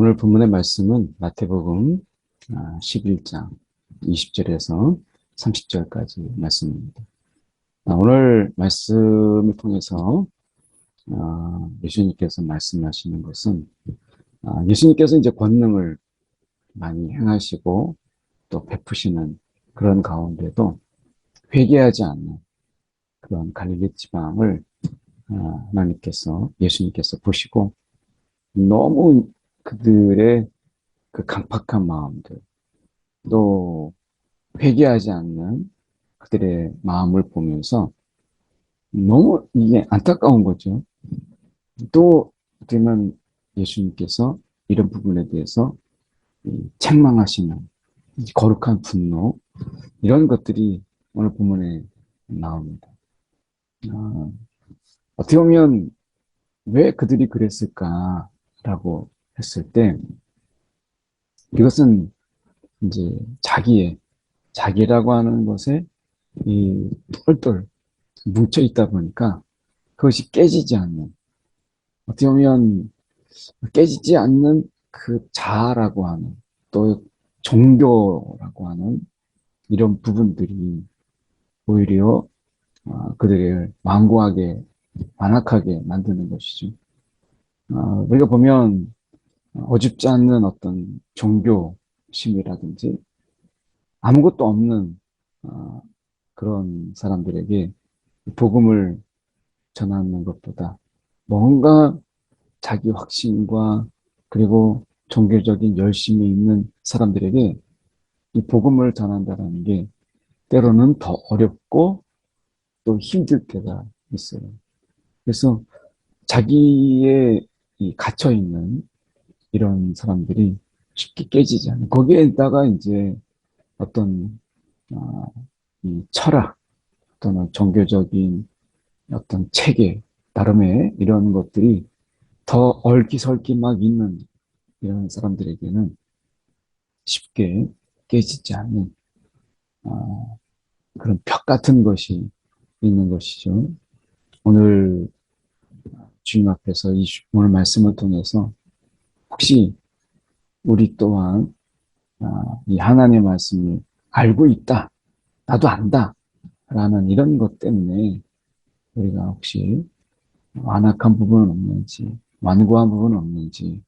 오늘 본문의 말씀은 마태복음 11장 20절에서 30절까지 말씀입니다. 아, 오늘 말씀을 통해서 아, 예수님께서 말씀하시는 것은 아, 예수님께서 이제 권능을 많이 행하시고 또 베푸시는 그런 가운데도 회개하지 않는 그런 갈릴리 지방을 하나님께서 예수님께서 보시고 너무 그들의 그 강팍한 마음들, 또 회개하지 않는 그들의 마음을 보면서 너무 이게 안타까운 거죠. 또 그러면 예수님께서 이런 부분에 대해서 책망하시는 거룩한 분노 이런 것들이 오늘 본문에 나옵니다. 아, 어떻게 보면 왜 그들이 그랬을까라고 했을 때 이것은 이제 자기의 자기라고 하는 것에 이 똘똘 뭉쳐 있다 보니까 그것이 깨지지 않는 어떻게 보면 깨지지 않는 그 자아라고 하는 또 종교라고 하는 이런 부분들이 오히려 어, 그들을 완고하게 완악하게 만드는 것이죠. 어, 우리가 보면 어줍지 않는 어떤 종교심이라든지 아무것도 없는 어, 그런 사람들에게 복음을 전하는 것보다 뭔가 자기 확신과 그리고 종교적인 열심이 있는 사람들에게 이 복음을 전한다는 게 때로는 더 어렵고 또 힘들 때가 있어요. 그래서 자기의 이 갇혀 있는 이런 사람들이 쉽게 깨지지 않아요. 거기에다가 이제 어떤 어, 이 철학 또는 종교적인 어떤 체계 나름의 이런 것들이 더 얼기설기 막 있는 이런 사람들에게는 쉽게 깨지지 않는 어, 그런 벽 같은 것이 있는 것이죠. 오늘 주님 앞에서 이 오늘 말씀을 통해서 혹시 우리 또한 아, 이 하나님의 말씀을 알고 있다, 나도 안다 라는 이런 것 때문에 우리가 혹시 완악한 부분은 없는지 완고한 부분은 없는지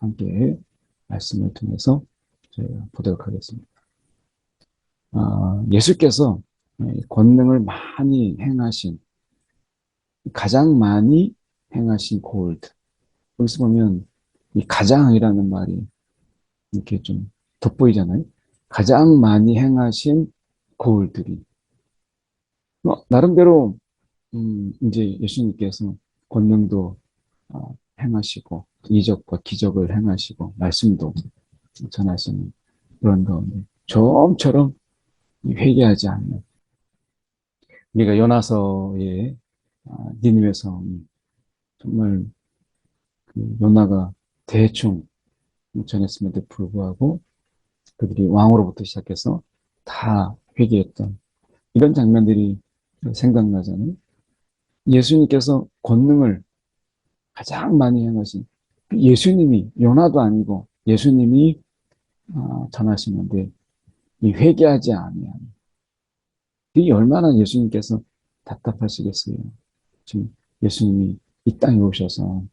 함께 말씀을 통해서 저희가 보도록 하겠습니다. 아, 예수께서 권능을 많이 행하신 가장 많이 행하신 골드 여기서 보면 이 가장이라는 말이 이렇게 좀 돋보이잖아요. 가장 많이 행하신 거울들이. 어, 나름대로, 음, 이제 예수님께서 권능도 어, 행하시고, 이적과 기적을 행하시고, 말씀도 전하시는 그런 가운데, 좀처럼 회개하지 않는, 우리가 요나서의 아, 니누의 성 정말 그 요나가 대충 전했음에도 불구하고 그들이 왕으로부터 시작해서 다 회개했던 이런 장면들이 생각나잖아요. 예수님께서 권능을 가장 많이 행하신 예수님이 요나도 아니고 예수님이 어, 전하시는데 이 회개하지 아니하는 이 얼마나 예수님께서 답답하시겠어요. 지금 예수님이 이 땅에 오셔서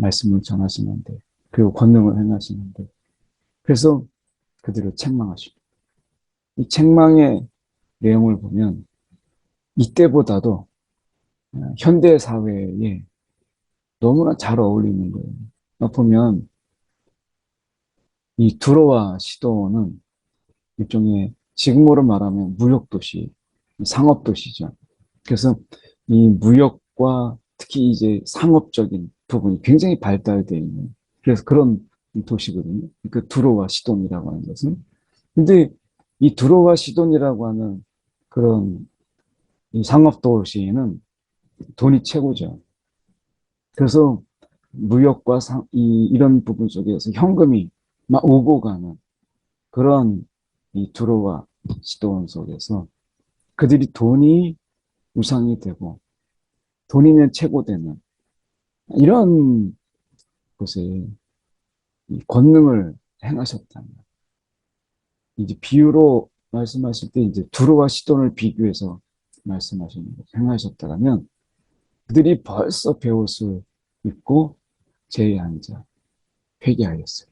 말씀을 전하시는데 그리고 권능을 행하시는데 그래서 그들을 책망하시고 이 책망의 내용을 보면 이때보다도 어, 현대 사회에 너무나 잘 어울리는 거예요. 보면 이 두로와 시도는 일종의 지금으로 말하면 무역도시, 상업도시죠. 그래서 이 무역과 특히 이제 상업적인 부분이 굉장히 발달되어 있는 그래서 그런 도시거든요. 그 두로와 시돈이라고 하는 것은. 근데 이 두로와 시돈이라고 하는 그런 이 상업 도시에는 돈이 최고죠. 그래서 무역과 상, 이, 이런 부분 속에서 현금이 막 오고 가는 그런 이 두로와 시돈 속에서 그들이 돈이 우상이 되고 돈이면 최고되는 이런 곳에 이 권능을 행하셨다면 이제 비유로 말씀하실 때 이제 두루와 시돈을 비교해서 말씀하시는 거 행하셨다면 그들이 벌써 배옷을 입고 제에 앉아 회개하였어요.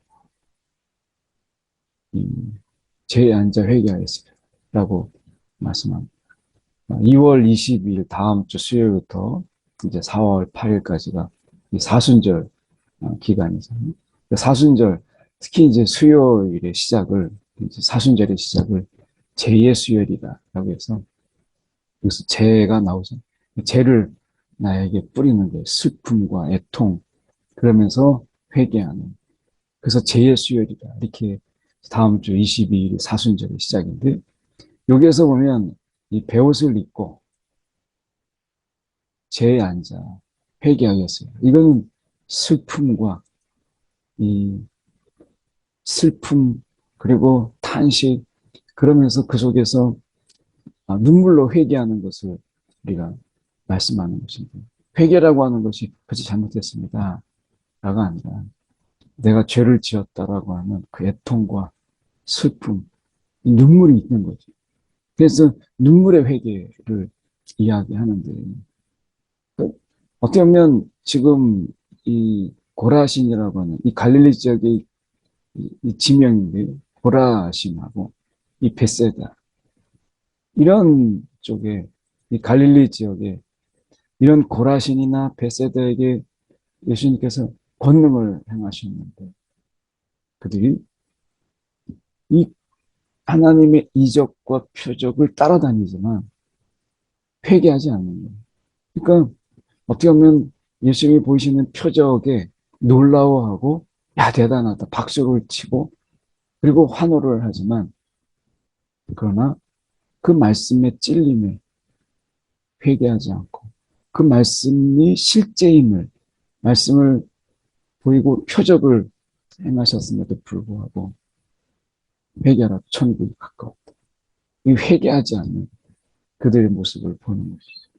제에 앉아 회개하였어요. 라고 말씀합니다. 2월 22일 다음 주 수요일부터 이제 4월 8일까지가 사순절 어, 기간이잖아요. 그 사순절, 특히 이제 수요일의 시작을, 사순절의 시작을 제의 수요일이다라고 해서 여기서 죄가 나오죠. 죄를 나에게 뿌리는 게 슬픔과 애통, 그러면서 회개하는. 그래서 죄의 수요일이다. 이렇게 다음 주 22일이 사순절의 시작인데, 여기에서 보면 이 배옷을 입고 죄에 앉아 회개하였어요. 이거는 슬픔과 이 슬픔 그리고 탄식 그러면서 그 속에서 아, 눈물로 회개하는 것을 우리가 말씀하는 것입니다. 회개라고 하는 것이 그것이 잘못됐습니다. 라가 아니라 내가 죄를 지었다라고 하는 그 애통과 슬픔, 눈물이 있는 거죠. 그래서 눈물의 회개를 이야기하는데 어떻게 보면 지금 이 고라신이라고 하는 이 갈릴리 지역의 이 지명인데 고라신하고 이 베세다 이런 쪽에 이 갈릴리 지역에 이런 고라신이나 베세다에게 예수님께서 권능을 행하셨는데 그들이 이 하나님의 이적과 표적을 따라다니지만 회개하지 않는 거예요. 그러니까 어떻게 보면 예수님이 보이시는 표적에 놀라워하고 야 대단하다 박수를 치고 그리고 환호를 하지만 그러나 그 말씀의 찔림에 회개하지 않고 그 말씀이 실제임을 말씀을 보이고 표적을 행하셨음에도 불구하고 회개하라 천국이 가까웠다. 이 회개하지 않는 그들의 모습을 보는 것이죠.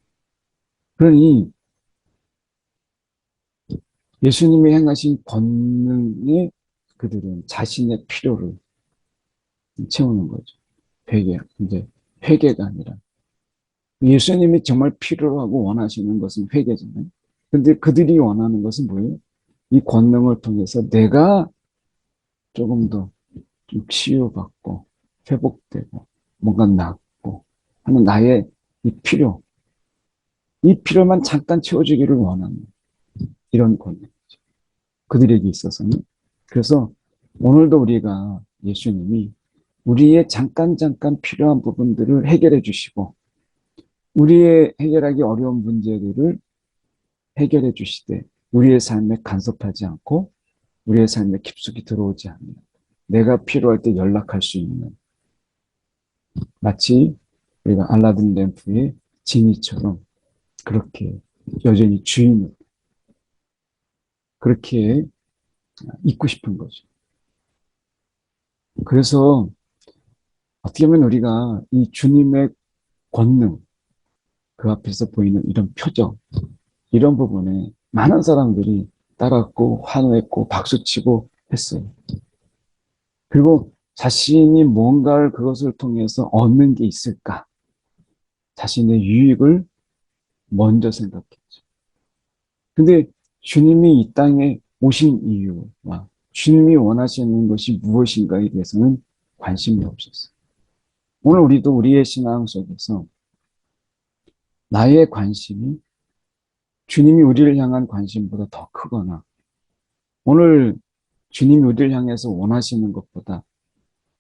그러니 예수님이 행하신 권능에 그들은 자신의 필요를 채우는 거죠. 회개, 이제 회개가 아니라. 예수님이 정말 필요하고 원하시는 것은 회개잖아요. 근데 그들이 원하는 것은 뭐예요? 이 권능을 통해서 내가 조금 더 치유받고 회복되고 뭔가 낫고 하는 나의 이 필요 이 필요만 잠깐 채워주기를 원하는 이런 권능이죠. 그들에게 있어서는. 그래서 오늘도 우리가 예수님이 우리의 잠깐 잠깐 필요한 부분들을 해결해 주시고 우리의 해결하기 어려운 문제들을 해결해 주시되 우리의 삶에 간섭하지 않고 우리의 삶에 깊숙이 들어오지 않는 내가 필요할 때 연락할 수 있는 마치 우리가 알라딘 램프의 지니처럼 그렇게 여전히 주인을 그렇게 있고 싶은 거죠. 그래서 어떻게 보면 우리가 이 주님의 권능, 그 앞에서 보이는 이런 표정, 이런 부분에 많은 사람들이 따랐고 환호했고 박수치고 했어요. 그리고 자신이 뭔가를 그것을 통해서 얻는 게 있을까? 자신의 유익을 먼저 생각했죠. 근데 주님이 이 땅에 오신 이유와 주님이 원하시는 것이 무엇인가에 대해서는 관심이 없었어요. 오늘 우리도 우리의 신앙 속에서 나의 관심이 주님이 우리를 향한 관심보다 더 크거나 오늘 주님이 우리를 향해서 원하시는 것보다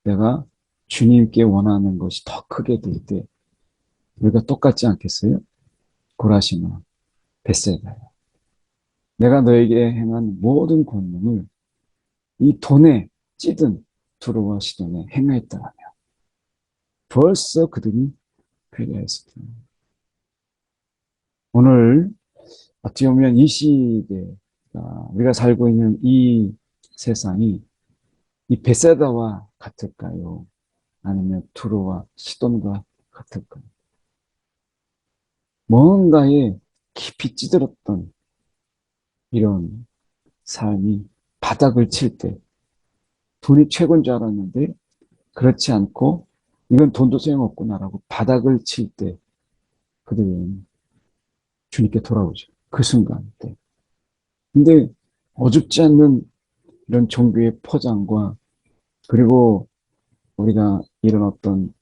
내가 주님께 원하는 것이 더 크게 될 때 우리가 똑같지 않겠어요? 고라시나 베세다야. 내가 너에게 행한 모든 권능을 이 돈에 찌든 두루와 시돈에 행하였다면 벌써 그들이 회개했을 때 오늘 어찌 보면 이 시대가 우리가 살고 있는 이 세상이 이 베세다와 같을까요? 아니면 투로와 시돈과 같을까요? 뭔가에 깊이 찌들었던 이런 삶이 바닥을 칠 때 돈이 최고인 줄 알았는데 그렇지 않고 이건 돈도 소용없구나라고 바닥을 칠 때 그들은 주님께 돌아오죠. 그 순간 때. 근데 어줍지 않는 이런 종교의 포장과 그리고 우리가 이런 어떤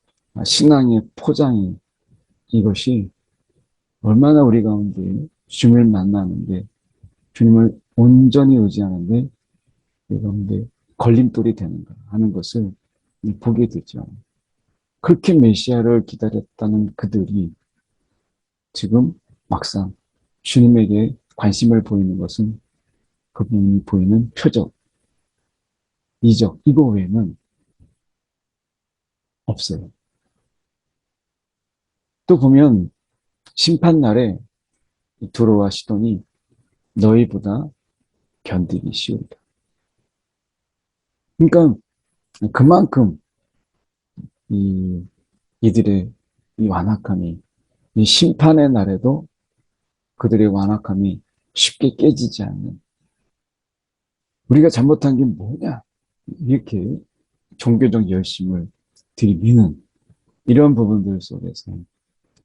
신앙의 포장이 이것이 얼마나 우리 가운데 주님을 만나는데 주님을 온전히 의지하는데 가운데 걸림돌이 되는가 하는 것을 보게 되죠. 그렇게 메시아를 기다렸다는 그들이 지금 막상 주님에게 관심을 보이는 것은 그분이 보이는 표적, 이적, 이거 외에는 없어요. 또 보면 심판날에 두로와 시돈이 너희보다 견디기 쉬우리다. 그러니까 그만큼 이 이들의 이 완악함이 이 심판의 날에도 그들의 완악함이 쉽게 깨지지 않는 우리가 잘못한 게 뭐냐 이렇게 종교적 열심을 들이미는 이런 부분들 속에서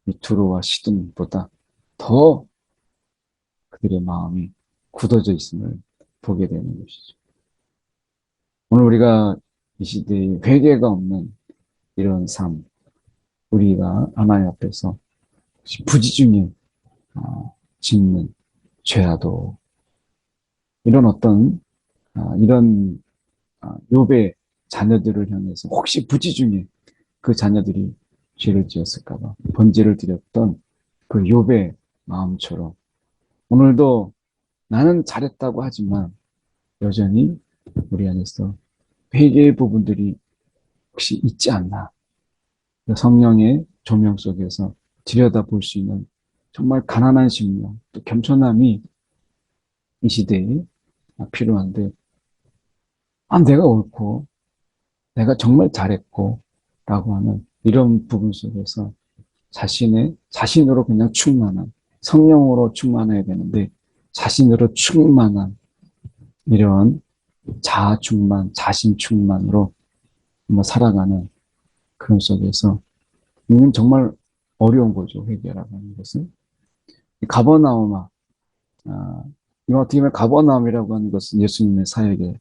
이 두로와 시돈보다 더 그들의 마음이 굳어져 있음을 보게 되는 것이죠. 오늘 우리가 이 시대에 회개가 없는 이런 삶, 우리가 하나님 앞에서 부지중에 어, 짓는 죄라도 이런 어떤 어, 이런 어, 욥의 자녀들을 향해서 혹시 부지중에 그 자녀들이 죄를 지었을까봐 번제를 드렸던 그 욥의 마음처럼 오늘도 나는 잘했다고 하지만 여전히 우리 안에서 회개의 부분들이 혹시 있지 않나. 성령의 조명 속에서 들여다 볼 수 있는 정말 가난한 심령 또 겸손함이 이 시대에 필요한데 아 내가 옳고 내가 정말 잘했고 라고 하는 이런 부분 속에서 자신의 자신으로 그냥 충만한 성령으로 충만해야 되는데 자신으로 충만한 이런 자아 충만, 자신 충만으로 뭐 살아가는 그런 속에서 이건 정말 어려운 거죠 회개라고 하는 것은. 가버나움아 아, 이거 어떻게 보면 가버나움이라고 하는 것은 예수님의 사역의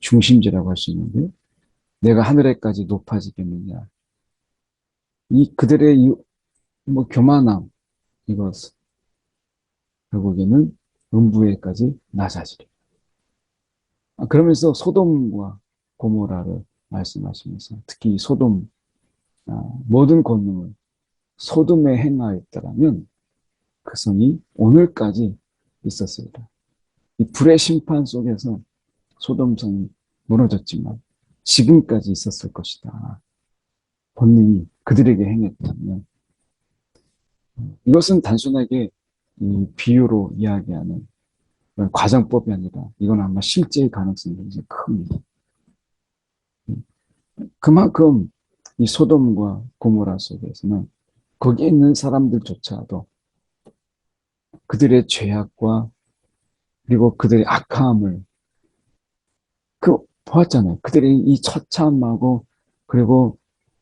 중심지라고 할 수 있는데 내가 하늘에까지 높아지겠느냐. 이 그들의 이, 뭐 교만함 이것 결국에는 음부에까지 낮아지리. 아, 그러면서 소돔과 고모라를 말씀하시면서 특히 소돔 아, 모든 권능을 소돔에 행하였다라면 그 성이 오늘까지 있었습니다. 이 불의 심판 속에서 소돔 성이 무너졌지만 지금까지 있었을 것이다. 본능이 그들에게 행했다면 이것은 단순하게 이 비유로 이야기하는 과정법이 아니라 이건 아마 실제의 가능성이 굉장히 큽니다. 그만큼 이 소돔과 고모라 속에서는 거기에 있는 사람들조차도 그들의 죄악과 그리고 그들의 악함을 그 보았잖아요. 그들의 이 처참하고 그리고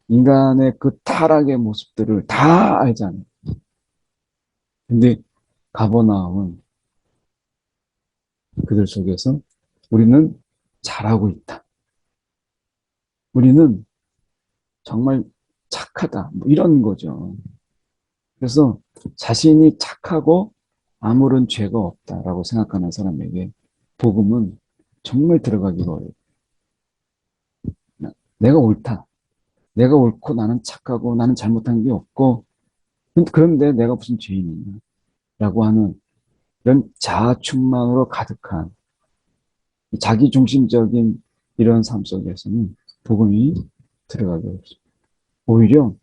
인간의 그 타락의 모습들을 다 알잖아요. 근데 가버나움은 그들 속에서 우리는 잘하고 있다. 우리는 정말 착하다. 뭐 이런 거죠. 그래서 자신이 착하고 아무런 죄가 없다라고 생각하는 사람에게 복음은 정말 들어가기가 어려워요. 내가 옳다. 내가 옳고 나는 착하고 나는 잘못한 게 없고 그런데 내가 무슨 죄인이냐 라고 하는 이런 자아충만으로 가득한 자기중심적인 이런 삶 속에서는 복음이 들어가게 없습니다. 오히려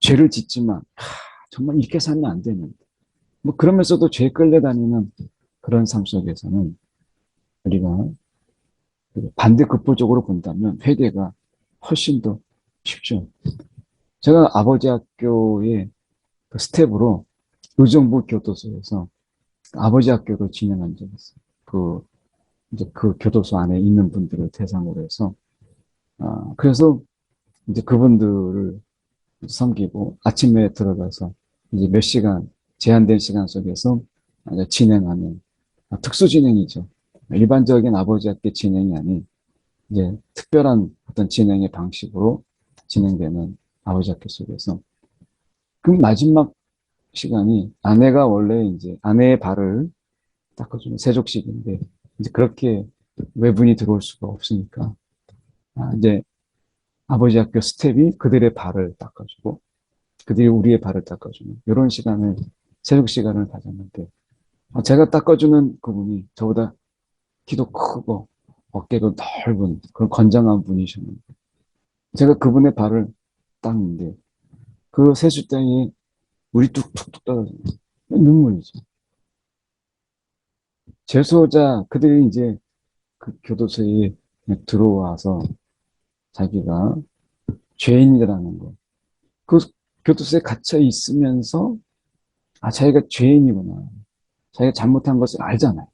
죄를 짓지만 하, 정말 이렇게 살면 안 되는데 뭐 그러면서도 죄 끌려다니는 그런 삶 속에서는 우리가 반대 극부적으로 본다면 회개가 훨씬 더 쉽죠. 제가 아버지 학교의 그 스텝으로 의정부 교도소에서 아버지 학교를 진행한 적이 있어요. 그 이제 그 교도소 안에 있는 분들을 대상으로 해서 아, 그래서 이제 그분들을 섬기고 아침에 들어가서 이제 몇 시간 제한된 시간 속에서 진행하는 아, 특수 진행이죠. 일반적인 아버지 학교 진행이 아닌 이제 특별한 어떤 진행의 방식으로 진행되는 아버지 학교 속에서 그 마지막 시간이 아내가 원래 이제 아내의 발을 닦아주는 세족식인데 이제 그렇게 외분이 들어올 수가 없으니까 아, 이제 아버지 학교 스텝이 그들의 발을 닦아주고 그들이 우리의 발을 닦아주는 이런 시간을 세족 시간을 가졌는데 아, 제가 닦아주는 그분이 저보다 키도 크고 어깨도 넓은 그런 건장한 분이셨는데 제가 그분의 발을 닦는데 그 세숫장에 물이 뚝뚝뚝 떨어져요. 눈물이죠. 재수자 그들이 이제 그 교도소에 들어와서 자기가 죄인이라는 거. 그 교도소에 갇혀 있으면서 아 자기가 죄인이구나. 자기가 잘못한 것을 알잖아요.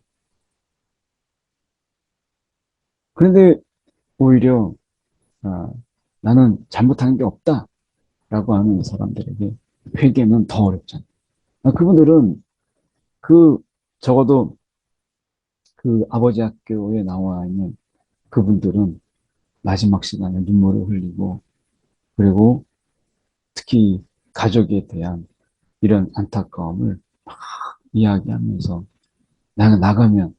그런데 오히려 아, 나는 잘못한 게 없다 라고 하는 사람들에게 회개는 더 어렵잖아요. 아, 그분들은 그 적어도 그 아버지 학교에 나와 있는 그분들은 마지막 시간에 눈물을 흘리고 그리고 특히 가족에 대한 이런 안타까움을 막 이야기하면서 나가 나가면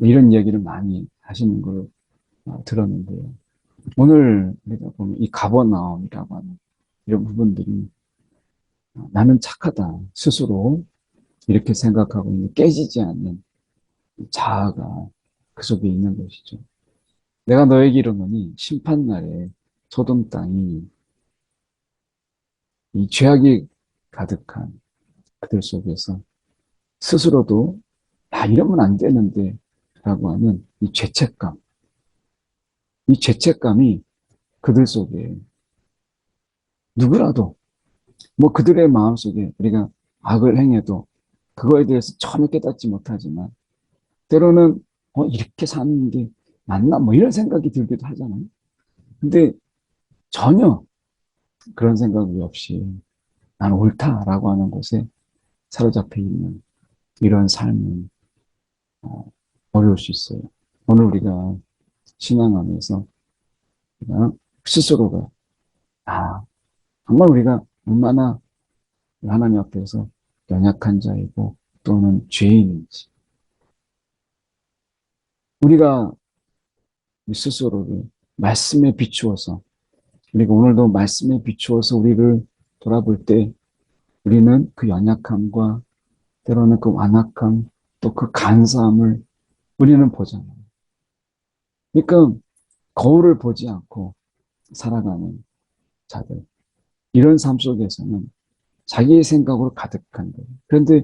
이런 이야기를 많이 하시는 걸 어, 들었는데요. 오늘 우리가 보면 이 가버나움이라고 하는 이런 부분들이 어, 나는 착하다 스스로 이렇게 생각하고 있는 깨지지 않는 자아가 그 속에 있는 것이죠. 내가 너에게 이르노니 심판날에 소돔 땅이 이 죄악이 가득한 그들 속에서 스스로도 야 이러면 안 되는데 라고 하는 이 죄책감 이 죄책감이 그들 속에 누구라도 뭐 그들의 마음속에 우리가 악을 행해도 그거에 대해서 처음에 깨닫지 못하지만 때로는 어 이렇게 사는 게 맞나 뭐 이런 생각이 들기도 하잖아요. 근데 전혀 그런 생각이 없이 나는 옳다라고 하는 곳에 사로잡혀 있는 이런 삶은 어, 어려울 수 있어요. 오늘 우리가 신앙 안에서 스스로가 아 정말 우리가 얼마나 하나님 앞에서 연약한 자이고 또는 죄인인지 우리가 스스로를 말씀에 비추어서 그리고 오늘도 말씀에 비추어서 우리를 돌아볼 때 우리는 그 연약함과 때로는 그 완악함 또 그 간사함을 우리는 보잖아요. 그러니까 거울을 보지 않고 살아가는 자들 이런 삶 속에서는 자기의 생각으로 가득한 거예요. 그런데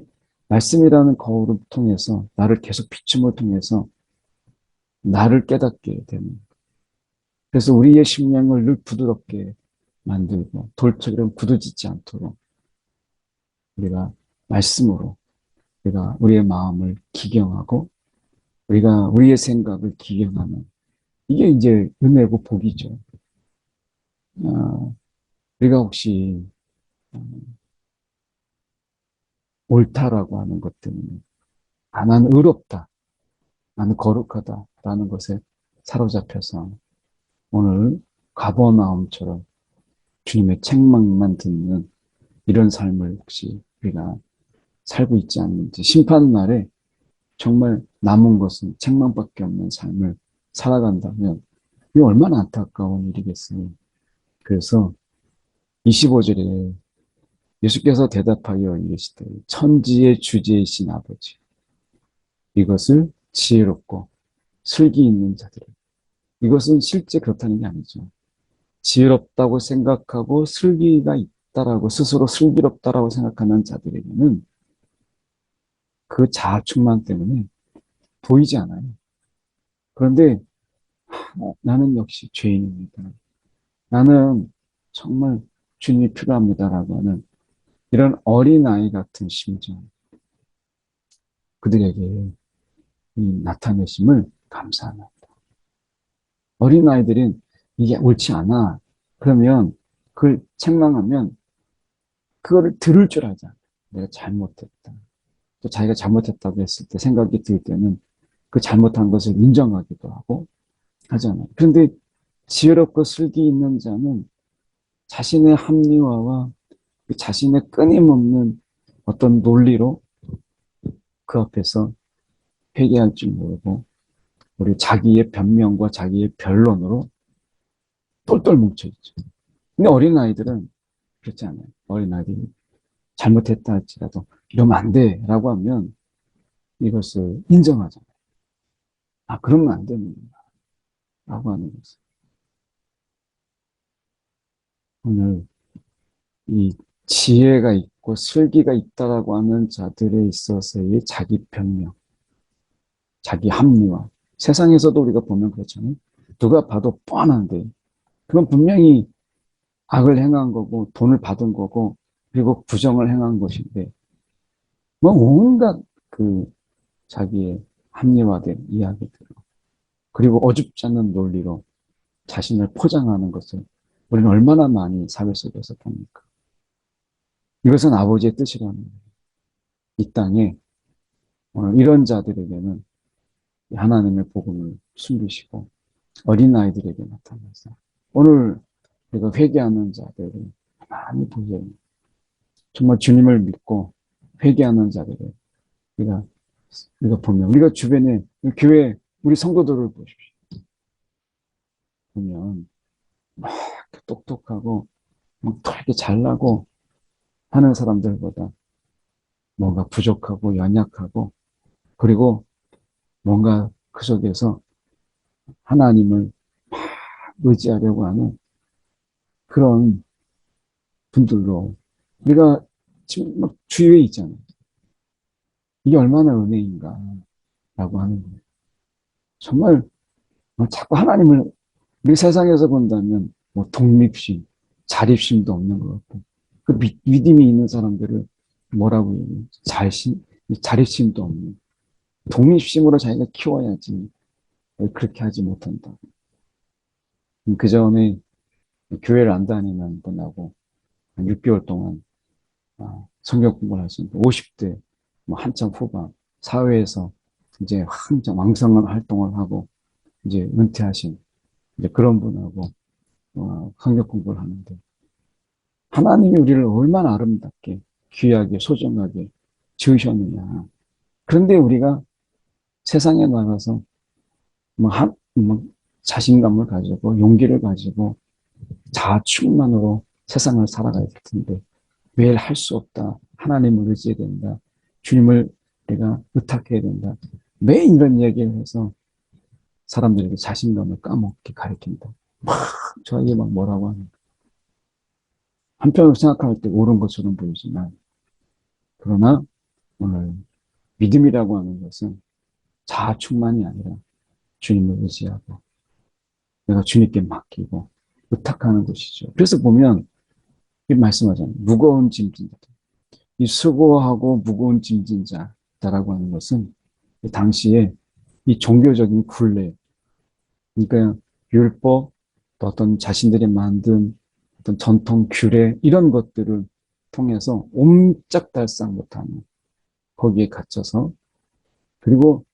말씀이라는 거울을 통해서 나를 계속 비춤을 통해서 나를 깨닫게 되는 그래서 우리의 심령을 늘 부드럽게 만들고 돌처럼 굳어지지 않도록 우리가 말씀으로 우리가 우리의 마음을 기경하고 우리가 우리의 생각을 기경하는 이게 이제 은혜고 복이죠. 어, 우리가 혹시 어, 옳다라고 하는 것 때문에 아, 나는 의롭다, 나는 거룩하다 라는 것에 사로잡혀서 오늘 가버나움처럼 주님의 책망만 듣는 이런 삶을 혹시 우리가 살고 있지 않는지 심판 날에 정말 남은 것은 책망밖에 없는 삶을 살아간다면 이 얼마나 안타까운 일이겠어요. 그래서 25절에 예수께서 대답하여 이르시되 천지의 주제이신 아버지 이것을 지혜롭고 슬기 있는 자들을 이것은 실제 그렇다는 게 아니죠. 지혜롭다고 생각하고 슬기가 있다라고 스스로 슬기롭다라고 생각하는 자들에게는 그 자아 충만 때문에 보이지 않아요. 그런데 나는 역시 죄인입니다. 나는 정말 주님이 필요합니다라고 하는 이런 어린아이 같은 심정 그들에게 나타내심을 감사합니다. 어린아이들은 이게 옳지 않아. 그러면 그걸 책망하면 그거를 들을 줄 알잖아. 내가 잘못했다. 또 자기가 잘못했다고 했을 때 생각이 들 때는 그 잘못한 것을 인정하기도 하고 하잖아요. 그런데 지혜롭고 슬기 있는 자는 자신의 합리화와 그 자신의 끊임없는 어떤 논리로 그 앞에서 회개할 줄 모르고 우리 자기의 변명과 자기의 변론으로 똘똘 뭉쳐있죠. 근데 어린아이들은 그렇지 않아요. 어린아이들이 잘못했다 할지라도 이러면 안 돼. 라고 하면 이것을 인정하잖아요. 아, 그러면 안 되는구나. 라고 하는 거죠. 오늘 이 지혜가 있고 슬기가 있다라고 하는 자들에 있어서의 자기 변명, 자기 합리화. 세상에서도 우리가 보면 그렇잖아요. 누가 봐도 뻔한데, 그건 분명히 악을 행한 거고, 돈을 받은 거고, 그리고 부정을 행한 것인데, 뭐 온갖 그 자기의 합리화된 이야기들, 그리고 어줍지 않은 논리로 자신을 포장하는 것을 우리는 얼마나 많이 사회 속에서 봅니까? 이것은 아버지의 뜻이라는 거예요. 이 땅에 오늘 이런 자들에게는 하나님의 복음을 숨기시고 어린아이들에게 나타나서 오늘 우리가 회개하는 자들을 많이 보여요. 정말 주님을 믿고 회개하는 자들을 우리가 우리가 보면 우리가 주변에 교회 우리 성도들을 보십시오. 보면 막 똑똑하고 막 되게 잘나고 하는 사람들보다 뭔가 부족하고 연약하고 그리고 뭔가 그 속에서 하나님을 막 의지하려고 하는 그런 분들로 우리가 지금 막 주위에 있잖아요. 이게 얼마나 은혜인가 라고 하는 거예요. 정말 자꾸 하나님을 우리 세상에서 본다면 뭐 독립심, 자립심도 없는 것 같고 그 믿, 믿음이 있는 사람들을 뭐라고 얘기해? 자신, 자립심도 없는 독립심으로 자기가 키워야지 그렇게 하지 못한다. 그 전에 교회를 안 다니는 분하고 한 6개월 동안 아, 성경 공부를 하시는데 50대 뭐 한참 후반 사회에서 이제 한참 왕성한 활동을 하고 이제 은퇴하신 이제 그런 분하고 어, 성경 공부를 하는데 하나님이 우리를 얼마나 아름답게 귀하게 소중하게 지으셨느냐. 그런데 우리가 세상에 나가서 뭐, 한, 뭐 자신감을 가지고 용기를 가지고 자충만으로 세상을 살아가야 될 텐데 매일 할 수 없다. 하나님을 의지해야 된다. 주님을 내가 의탁해야 된다. 매일 이런 얘기를 해서 사람들에게 자신감을 까먹게 가르친다. 막 저에게 막 뭐라고 하는 한편으로 생각할 때 옳은 것처럼 보이지만 그러나 오늘 믿음이라고 하는 것은 자충만이 아니라 주님을 의지하고 내가 주님께 맡기고 의탁하는 것이죠. 그래서 보면 이 말씀하잖아요. 무거운 짐진 자. 이 수고하고 무거운 짐진 자다라고 하는 것은 당시에 이 종교적인 굴레, 그러니까 율법, 또 어떤 자신들이 만든 어떤 전통 규례 이런 것들을 통해서 옴짝달싹 못하는 거기에 갇혀서 그리고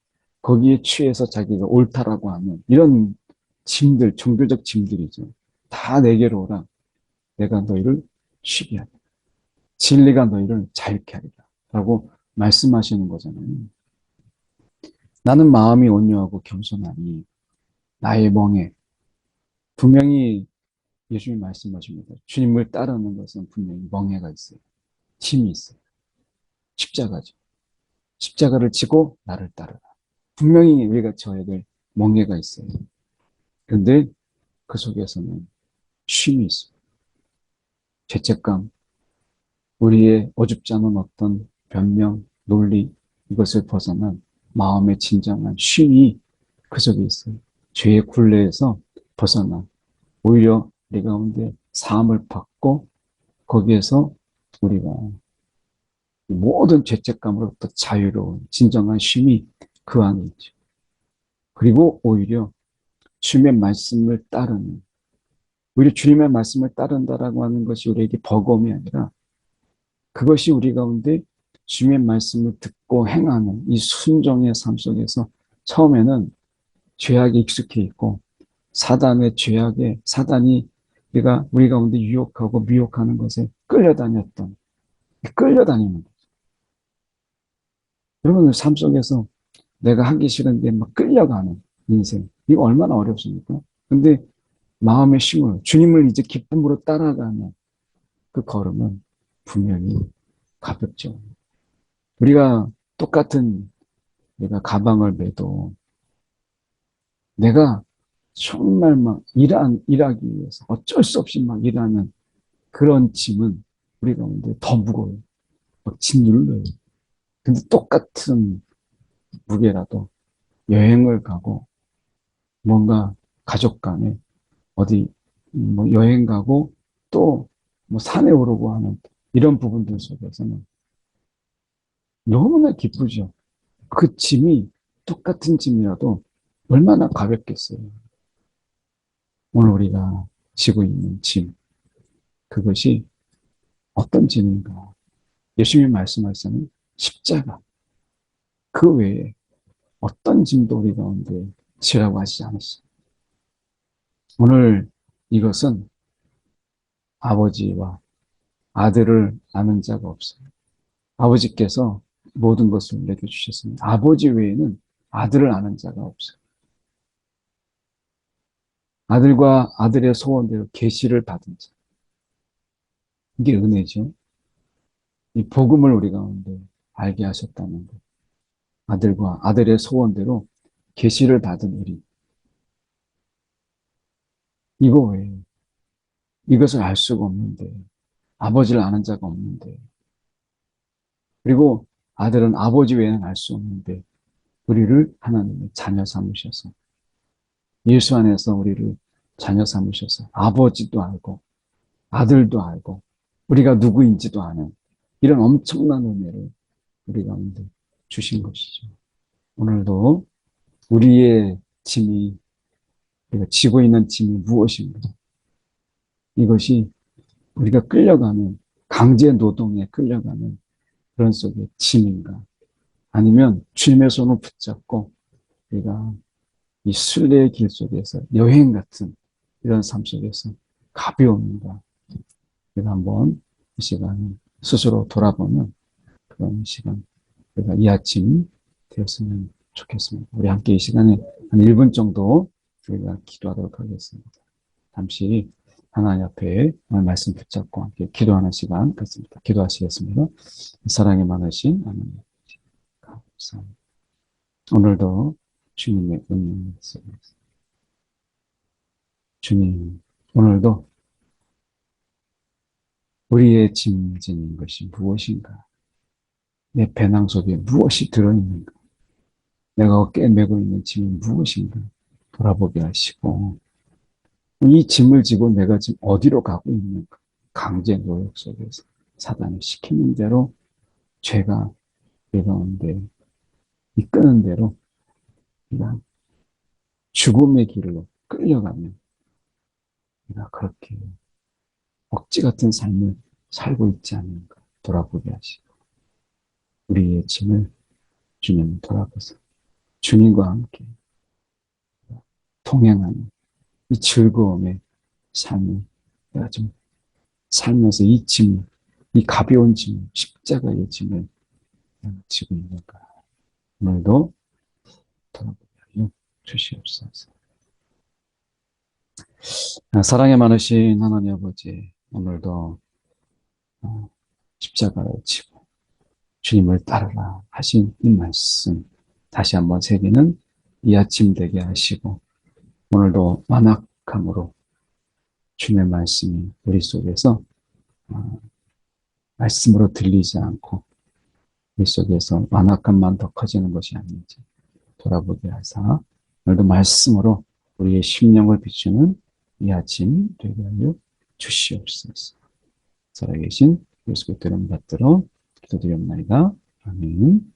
거기에 취해서 자기가 옳다라고 하는 이런 짐들, 종교적 짐들이죠. 다 내게로 오라. 내가 너희를 쉬게 하리라. 진리가 너희를 자유케 하리라. 라고 말씀하시는 거잖아요. 나는 마음이 온유하고 겸손하니 나의 멍에 분명히 예수님 말씀하십니다. 주님을 따르는 것은 분명히 멍해가 있어요. 힘이 있어요. 십자가죠. 십자가를 지고 나를 따르라. 분명히 우리가 져야 될 멍해가 있어요. 그런데 그 속에서는 쉼이 있어요. 죄책감, 우리의 어줍지 않은 어떤 변명, 논리, 이것을 벗어난 마음의 진정한 쉼이 그 속에 있어요. 죄의 굴레에서 벗어나 오히려 우리 가운데 사함을 받고 거기에서 우리가 모든 죄책감으로부터 자유로운 진정한 쉼이 그 안에 있죠. 그리고 오히려 주님의 말씀을 따르는 오히려 주님의 말씀을 따른다라고 하는 것이 우리에게 버거움이 아니라 그것이 우리 가운데 주님의 말씀을 듣고 행하는 이 순종의 삶 속에서 처음에는 죄악에 익숙해 있고 사단의 죄악에 사단이 우리가 우리 가운데 유혹하고 미혹하는 것에 끌려다녔던 끌려다니는 거죠. 여러분 삶 속에서 내가 하기 싫은데 막 끌려가는 인생 이거 얼마나 어렵습니까? 근데 마음의 힘을 주님을 이제 기쁨으로 따라가는 그 걸음은 분명히 가볍죠. 우리가 똑같은 내가 가방을 매도 내가 정말 막 일한, 일하기 위해서 어쩔 수 없이 막 일하는 그런 짐은 우리 가운데 더 무거워요. 막짐 눌러요. 근데 똑같은 무게라도 여행을 가고 뭔가 가족 간에 어디 뭐 여행 가고 또 뭐 산에 오르고 하는 이런 부분들 속에서는 너무나 기쁘죠. 그 짐이 똑같은 짐이라도 얼마나 가볍겠어요. 오늘 우리가 지고 있는 짐, 그것이 어떤 짐인가? 예수님이 말씀하시는 십자가. 그 외에 어떤 짐도 우리 가운데 지라고 하시지 않으시죠. 오늘 이것은 아버지와 아들을 아는 자가 없어요. 아버지께서 모든 것을 내게 주셨습니다. 아버지 외에는 아들을 아는 자가 없어요. 아들과 아들의 소원대로 계시를 받은 자. 이게 은혜죠. 이 복음을 우리 가운데 알게 하셨다는 것. 아들과 아들의 소원대로 계시를 받은 우리. 이거 왜? 이것을 알 수가 없는데. 아버지를 아는 자가 없는데. 그리고 아들은 아버지 외에는 알 수 없는데 우리를 하나님의 자녀 삼으셔서 예수 안에서 우리를 자녀 삼으셔서 아버지도 알고 아들도 알고 우리가 누구인지도 아는 이런 엄청난 은혜를 우리 가운데 주신 것이죠. 오늘도 우리의 짐이 우리가 지고 있는 짐이 무엇인가? 이것이 우리가 끌려가는 강제 노동에 끌려가는 그런 속의 짐인가? 아니면 주님의 손을 붙잡고 우리가 이 순례의 길 속에서 여행 같은 이런 삶 속에서 가벼운가? 우리가 한번 이 시간에 스스로 돌아보면 그런 시간, 우리가 이 아침 되었으면 좋겠습니다. 우리 함께 이 시간에 한 1분 정도 우리가 기도하도록 하겠습니다. 잠시 하나님 앞에 말씀 붙잡고 함께 기도하는 시간 갖습니다. 기도하시겠습니다. 사랑이 많으신 하나님 감사합니다. 오늘도 주님의 은혜 속에서 주님 오늘도 우리의 짐진 것이 무엇인가? 내 배낭 속에 무엇이 들어있는가? 내가 메고 있는 짐이 무엇인가? 돌아보게 하시고 이 짐을 지고 내가 지금 어디로 가고 있는가? 강제 노역 속에서 사단이 시키는 대로 죄가 내 가운데 이끄는 대로 죽음의 길로 끌려가면 내가 그렇게 억지 같은 삶을 살고 있지 않는가 돌아보게 하시고 우리의 짐을 주님 돌아보서 주님과 함께 통행하는 이 즐거움의 삶을 내가 좀 살면서 이 짐, 이 가벼운 짐, 십자가의 짐을 지고 있는가. 오늘도 하여 주시옵소서. 아, 사랑에 많으신 하나님 아버지, 오늘도 어, 십자가를 지고 주님을 따르라 하신 이 말씀 다시 한번 새기는 이 아침 되게 하시고 오늘도 완악함으로 주님의 말씀이 우리 속에서 어, 말씀으로 들리지 않고 우리 속에서 완악함만 더 커지는 것이 아닌지 돌아보게 하사 오늘도 말씀으로 우리의 심령을 비추는 이 아침 되게 하여 주시옵소서. 살아계신 예수 그리스도를 받들어 기도드렸나이다. 아멘.